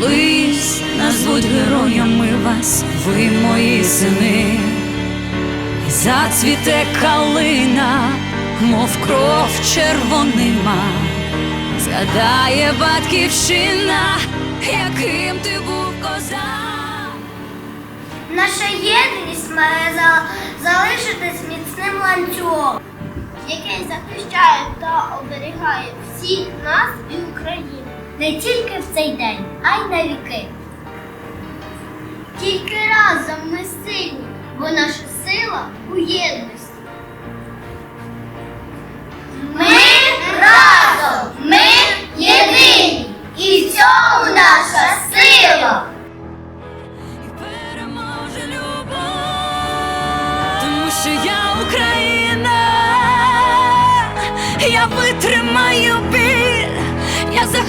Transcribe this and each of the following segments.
Колись назвуть героями вас, ви мої сини, і зацвіте калина, мов кров червонима, згадає батьківщина, яким ти був козак. Наша єдність має за- залишитись міцним ланцюгом, який захищає та оберігає всіх нас і Україну. Не тільки в цей день, а й на віки. Тільки разом ми сильні, бо наша сила у єдності. Ми разом, ми єдині, і в цьому наша сила. і переможе любов, тому що я Україна, я витримаю біль,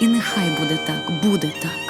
І нехай буде так, буде так.